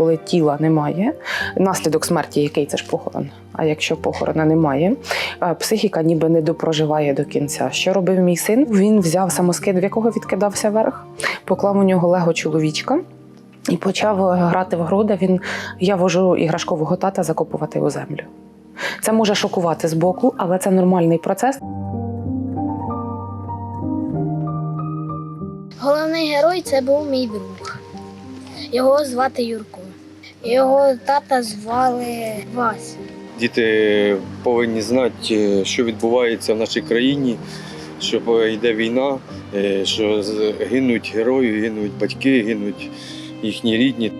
коли тіла немає, наслідок смерті, який це ж похорон. А якщо похорона немає, е, психіка ніби не допроживає до кінця. Що робив мій син? Він взяв самоскид, в якого відкидався верх, поклав у нього лего чоловічка. І почав е, грати в груди. Він я вожу іграшкового тата закопувати у землю. Це може шокувати збоку, але це нормальний процес. Головний герой це був мій друг. Його звати Юрко. Його тата звали Вася. Діти повинні знати, що відбувається в нашій країні, що йде війна, е, що гинуть герої, гинуть батьки, гинуть їхні рідні.